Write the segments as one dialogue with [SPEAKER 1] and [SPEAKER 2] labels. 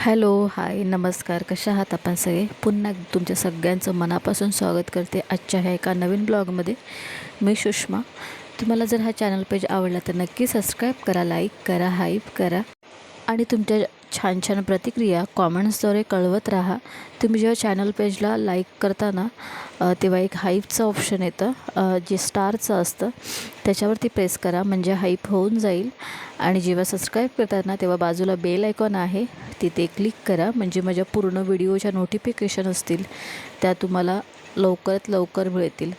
[SPEAKER 1] Hello hi नमस्कार. कशा आहात आपण सगळे? पुन्हा तुमच्या सगळ्यांचं मनापासून स्वागत करते आजच्या ह्या एका नवीन ब्लॉगमध्ये. मी सुषमा. तुम्हाला जर हा चॅनल पेज आवडला तर नक्की सबस्क्राईब करा लाईक करा हाईप करा. आणि तुमच्या छान छान प्रतिक्रिया कॉमेंट्सद्वारे कळवत राहा. तुम्ही जेव्हा चॅनल पेजला लाईक करताना तेव्हा एक हाईपचं ऑप्शन येतं. जे स्टारचं असतं त्याच्यावरती प्रेस करा. म्हणजे हाईप होऊन जाईल. आणि जेव्हा सबस्क्राईब करतात ना तेव्हा बाजूला बेल आयकॉन आहे तिथे क्लिक करा. म्हणजे माझ्या पूर्ण व्हिडिओच्या नोटिफिकेशन असतील त्या तुम्हाला लवकरात लवकर मिळतील.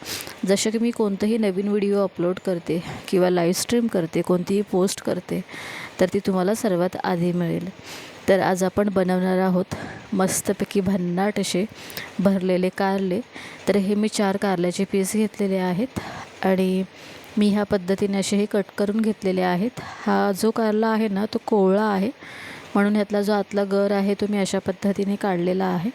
[SPEAKER 1] जसं की मी कोणतंही नवीन व्हिडिओ अपलोड करते किंवा लाईव्ह स्ट्रीम करते कोणतीही पोस्ट करते तर ती तुम्हाला सर्वात आधी मिळेल. तर आज आपण बनवणार आहोत मस्तपैकी भन्नाट असे भरलेले कारले. तर हे मी चार कारल्याचे पीस घेतलेले आहेत आणि मी ह्या पद्धतीने असे हे कट करून घेतलेले आहेत. हा जो कारला आहे ना तो कोवळा आहे. म्हणून ह्यातला जो आतला गर आहे तो मी अशा पद्धतीने काढलेला आहे.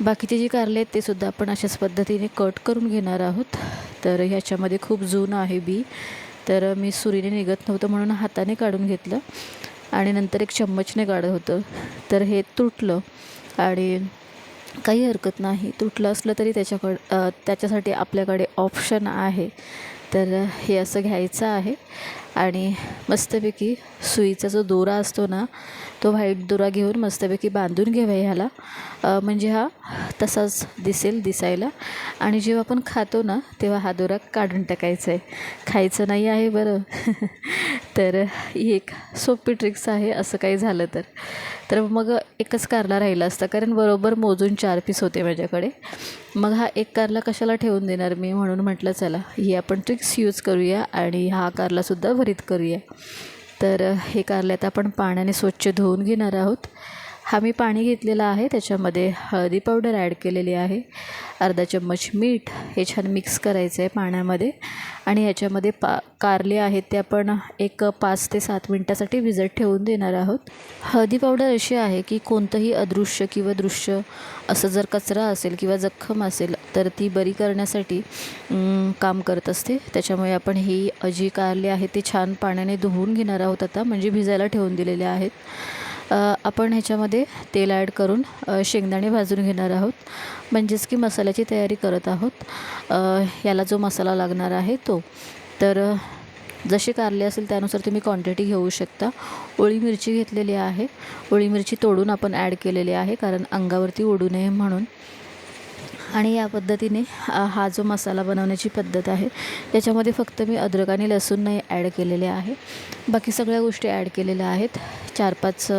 [SPEAKER 1] बाकीचे जी कारले आहेत ते सुद्धा आपण अशाच पद्धतीने कट करून घेणार आहोत. तर ह्याच्यामध्ये खूप जुनं आहे बी. तर मी सुरीने निघत नव्हतं म्हणून हाताने काढून घेतलं आणि नंतर एक चम्मचने काढत होतं. तर हे तुटलं आणि काही हरकत नाही. तुटलं असलं तरी त्याच्याकडं त्याच्यासाठी आपल्याकडे ऑप्शन आहे. तर हे असं घ्यायचं आहे. आणि मस्तपैकी सुईचा जो दोरा असतो ना तो व्हाईट दोरा घेऊन मस्तपैकी बांधून घ्यावा ह्याला. म्हणजे हा तसाच दिसेल दिसायला. आणि जेव्हा आपण खातो ना तेव्हा हा दोरा काढून टाकायचा आहे. खायचं नाही आहे बरं. तर ही एक सोपी ट्रिक्स आहे असं काही झालं तर. तर मग एकच कारला राहिला असता कारण बरोबर मोजून चार पीस होते माझ्याकडे. मग हा एक कारला कशाला ठेवून देणार मी? म्हणून म्हटलं चला ही आपण ट्रिक्स यूज करूया आणि हा कारलासुद्धा भरीत करूया. तर हे कारले आता आपण पाण्याने स्वच्छ धुवून घेणार आहोत. हा मी पाणी घेतलेलं आहे त्याच्यामध्ये हळदी पावडर ॲड केलेली आहे अर्धा चम्मच मीठ हे छान मिक्स करायचं आहे पाण्यामध्ये आणि ह्याच्यामध्ये पा कारले आहेत ते आपण एक पाच ते सात मिनटासाठी भिजत ठेवून देणार आहोत. हळदी पावडर अशी आहे की कोणतंही अदृश्य किंवा दृश्य असं जर कचरा असेल किंवा जखम असेल तर ती बरी करण्यासाठी काम करत असते. त्याच्यामुळे आपण ही जी कारले आहे ते छान पाण्याने धुवून घेणार आहोत आता म्हणजे भिजायला ठेवून दिलेले आहेत. आपण ह्याच्यामध्ये तेल ॲड करून शेंगदाणे भाजून घेणार आहोत. म्हणजेच की मसाल्याची तयारी करत आहोत. याला जो मसाला लागणार आहे तो. तर जसे कारले असेल त्यानुसार तुम्ही क्वांटिटी घेऊ शकता. ओळी मिरची घेतलेली आहे. ओळी मिरची तोडून आपण ॲड केलेली आहे कारण अंगावरती ओढू नये म्हणून. आणि या पद्धतीने हा जो मसाला बनवण्याची पद्धत आहे त्याच्यामध्ये फक्त मी अद्रक आणि लसूण नाही ॲड केलेले आहे. बाकी सगळ्या गोष्टी ॲड केलेल्या आहेत. चार पाच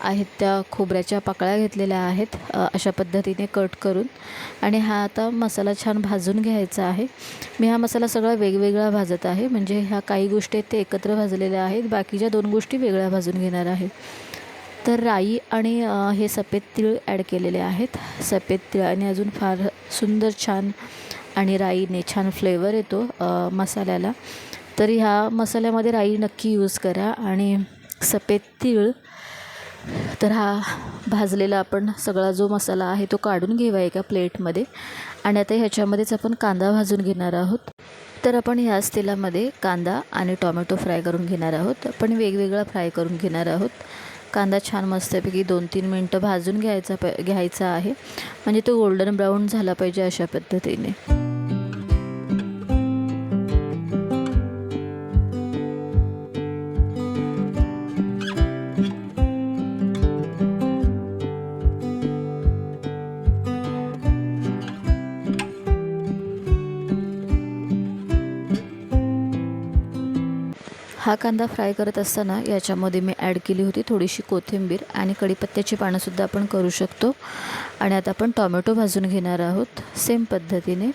[SPEAKER 1] आहेत त्या खोबऱ्याच्या पाकळ्या घेतलेल्या आहेत अशा पद्धतीने कट करून. आणि हा आता मसाला छान भाजून घ्यायचा आहे. मी हा मसाला सगळा वेगवेगळा भाजत आहे. म्हणजे ह्या काही गोष्टी आहेत ते एकत्र भाजलेल्या आहेत. बाकीच्या दोन गोष्टी वेगळ्या भाजून घेणार आहे. तर राई आणि हे सफेद तीळ ॲड केलेले आहेत. सफेद तिळाने अजून फार सुंदर छान आणि राईने छान फ्लेवर येतो मसाल्याला. तर ह्या मसाल्यामध्ये राई नक्की यूज करा आणि सफेद तीळ तर हा भाजलेला आपण सगळा जो मसाला आहे तो काढून घेवा एका प्लेटमध्ये. आणि आता ह्याच्यामध्येच आपण कांदा भाजून घेणार आहोत. तर आपण ह्याच तेलामध्ये कांदा आणि टॉमॅटो फ्राय करून घेणार आहोत. आपण वेगवेगळा फ्राय करून घेणार आहोत. कांदा छान मस्तपैकी दोन तीन मिनटं भाजून घ्यायचा प घ्यायचा आहे. म्हणजे तो गोल्डन ब्राऊन झाला पाहिजे अशा पद्धतीने. हा कांदा फ्राय करत असताना याच्यामध्ये मी ॲड केली होती थोडीशी कोथिंबीर आणि कढीपत्त्याची पानंसुद्धा आपण करू शकतो. आणि आता आपण टॉमॅटो भाजून घेणार आहोत सेम पद्धतीने.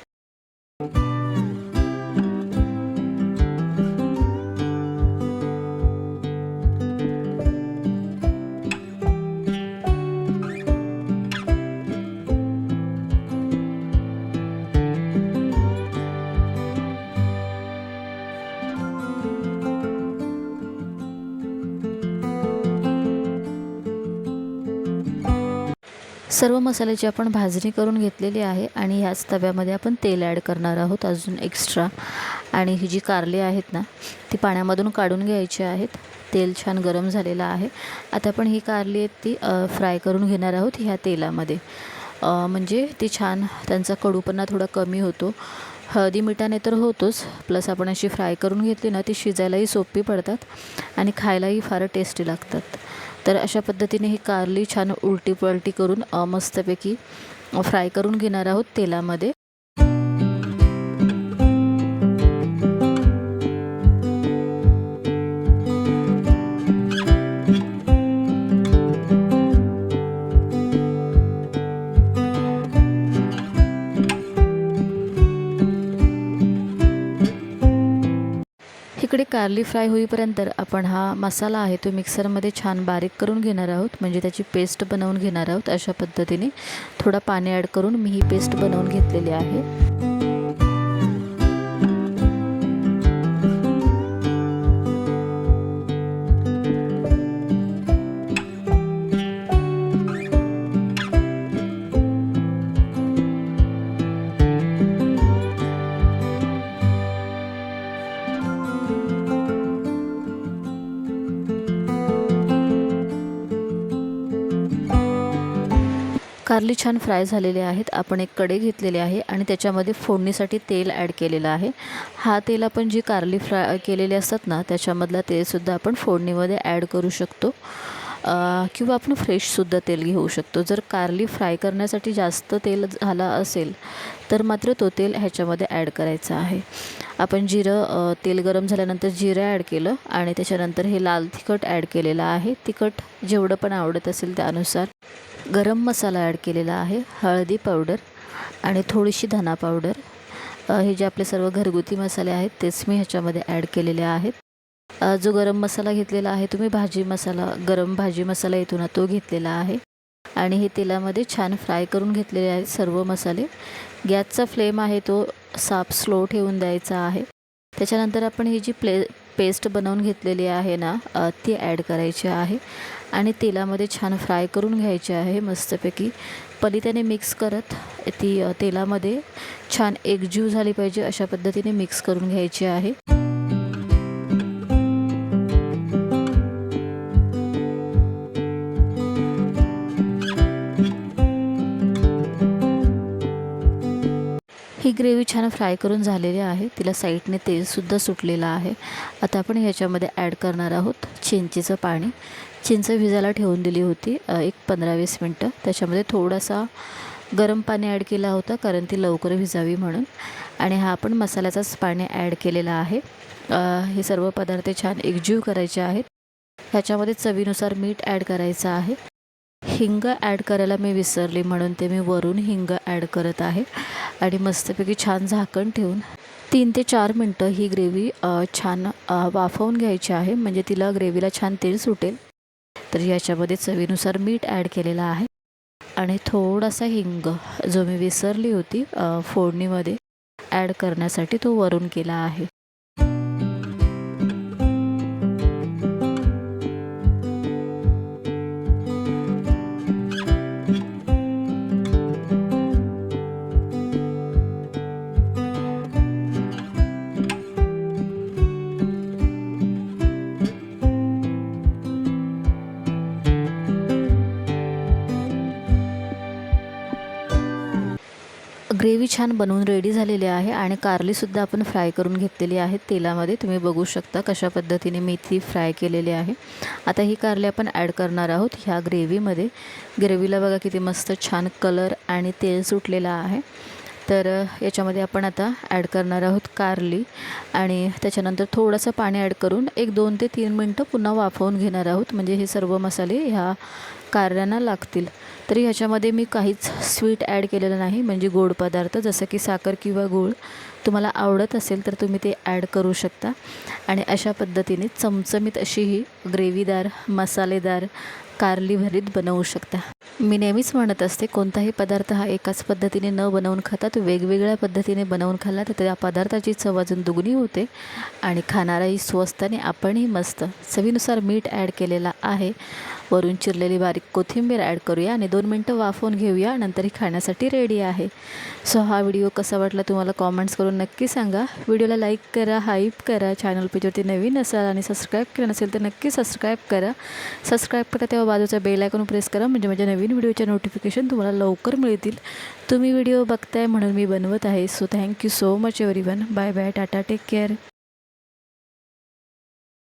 [SPEAKER 1] सर्व मसाल्याची आपण भाजणी करून घेतलेली आहे आणि ह्याच तव्यामध्ये आपण तेल ॲड करणार आहोत अजून एक्स्ट्रा. आणि ही जी कारली आहेत ना ती पाण्यामधून काढून घ्यायची आहेत. तेल छान गरम झालेलं आहे. आता आपण ही कारली आहेत ती फ्राय करून घेणार आहोत ह्या तेलामध्ये. म्हणजे ती छान त्यांचा कडूपणा थोडा कमी होतो. हळदी मिठाने तर होतोच प्लस आपण अशी फ्राय करून घेतली ना ती शिजायलाही सोपी पडतात आणि खायलाही फार टेस्टी लागतात. तर अशा पद्धतीने ही कारली छान उलटी पलटी करून मस्तपैकी फ्राय करून घेणार आहोत तेलामध्ये. कारली फ्राय होईपर्यंत आपण हा मसाला आहे तो मिक्सरमध्ये छान बारीक करून घेणार आहोत. म्हणजे त्याची पेस्ट बनवून घेणार आहोत अशा पद्धतीने. थोडा पाणी ॲड करून मी ही पेस्ट बनवून घेतलेली आहे. कारली छान फ्राय झालेले आहेत. आपण एक कढई घेतलेली आहे आणि त्याच्यामध्ये फोडणीसाठी तेल ॲड केलेलं आहे. हा तेल आपण जी कारली फ्राय केलेली असतात ना त्याच्यामधला तेलसुद्धा आपण फोडणीमध्ये ॲड करू शकतो. किंवा आपण फ्रेशसुद्धा तेल घेऊ शकतो. जर कारली फ्राय करण्यासाठी जास्त तेल झाला असेल तर मात्र तो तेल ह्याच्यामध्ये ॲड करायचा आहे. आपण जिरं तेल गरम झाल्यानंतर जिरं ॲड केलं आणि त्याच्यानंतर हे लाल तिखट ॲड केलेलं आहे. तिखट जेवढं पण आवडत असेल त्यानुसार. गरम मसाला ॲड केलेला आहे हळदी पावडर आणि थोडीशी धना पावडर हे जे आपले सर्व घरगुती मसाले आहेत तेच मी ह्याच्यामध्ये ॲड केलेले आहेत. जो गरम मसाला घेतलेला आहे तुम्ही भाजी मसाला गरम भाजी मसाला येतो ना तो घेतलेला आहे. आणि हे तेलामध्ये छान फ्राय करून घेतलेले आहेत सर्व मसाले. गॅसचा फ्लेम आहे तो साफ स्लो ठेवून द्यायचा आहे. त्याच्यानंतर आपण ही जी प्ले पेस्ट बनवून घेतलेली आहे ना ती ॲड करायची आहे. आणि तेलामध्ये छान फ्राय करून घ्यायची आहे मस्तपैकी. पलित्याने मिक्स करत ती तेलामध्ये छान एकजीव झाली पाहिजे अशा पद्धतीने मिक्स करून घ्यायची आहे. ग्रेव्ही छान फ्राय करून झालेली आहे. तिला साईडने तेलसुद्धा सुटलेलं आहे. आता आपण ह्याच्यामध्ये ॲड करणार आहोत चिंचेचं पाणी. चिंच भिजायला ठेवून दिली होती एक पंधरा वीस मिनटं. त्याच्यामध्ये थोडासा गरम पाणी ॲड केला होता कारण ती लवकर भिजावी म्हणून. आणि हा आपण मसाल्याचाच पाणी ॲड केलेला आहे. हे सर्व पदार्थ छान एकजीव करायचे आहेत. ह्याच्यामध्ये चवीनुसार मीठ ॲड करायचं आहे. हिंग ॲड करायला मी विसरली म्हणून ते मी वरून हिंग ॲड करत आहे. आणि मस्तपैकी छान झाकण ठेवून तीन ते चार मिनटं ही ग्रेव्ही छान वाफवून घ्यायची आहे. म्हणजे तिला ग्रेव्हीला छान तेल सुटेल. तर याच्यामध्ये चवीनुसार मीठ ॲड केलेलं आहे. आणि थोडासा हिंग जो मी विसरली होती फोडणीमध्ये ॲड करण्यासाठी तो वरून केला आहे. ग्रेव्ही छान बनवून रेडी झालेली आहे आणि कारलीसुद्धा आपण फ्राय करून घेतलेली आहे. तेलामध्ये तुम्ही बघू शकता कशा पद्धतीने मी ती फ्राय केलेली आहे. आता ही कारली आपण ॲड करणार आहोत. ह्या ग्रेव्हीमध्ये ग्रेव्हीला बघा किती मस्त छान कलर आणि तेल सुटलेलं आहे. तर याच्यामध्ये आपण आता ॲड करणार आहोत कारली आणि त्याच्यानंतर थोडंसं पाणी ॲड करून एक दोन ते तीन मिनटं पुन्हा वाफवून घेणार आहोत. म्हणजे हे सर्व मसाले ह्या कारल्यांना लागतील. तरी ह्याच्यामध्ये मी काहीच स्वीट ॲड केलेलं नाही. म्हणजे गोड पदार्थ जसं की साखर किंवा गूळ. तुम्हाला आवडत असेल तर तुम्ही ते ॲड करू शकता. आणि अशा पद्धतीने चमचमीत अशी ही ग्रेव्हीदार मसालेदार कारली भरीत बनवू शकता. मी नेहमीच म्हणत असते कोणताही पदार्थ हा एकाच पद्धतीने न बनवून खाता तो वेगवेगळ्या पद्धतीने बनवून खाल्ला तर त्या पदार्थाची चव अजून दुगणी होते आणि खाणाराही स्वस्त आणि आपणही मस्त. चवीनुसार मीठ ॲड केलेला आहे. वरून चिरलेली बारीक कोथिंबीर ॲड करूया आणि दोन मिनटं वाफवून घेऊया. नंतर ही खाण्यासाठी रेडी आहे. सो हा व्हिडिओ कसा वाटला तुम्हाला कॉमेंट्स करून नक्की सांगा. व्हिडिओला लाईक करा हाईप करा. चॅनल पेजवरती नवीन असाल आणि सबस्क्राईब केलं नसेल तर नक्की सबस्क्राईब करा. सबस्क्राईब करा तेव्हा बाजूचा बेल आयकॉन प्रेस करा. म्हणजे माझ्या नवीन व्हिडिओच्या नोटिफिकेशन तुम्हाला लवकर मिळतील. तुम्ही व्हिडिओ बघताय म्हणून मी बनवत आहे. So thank you so much everyone bye bye tata take care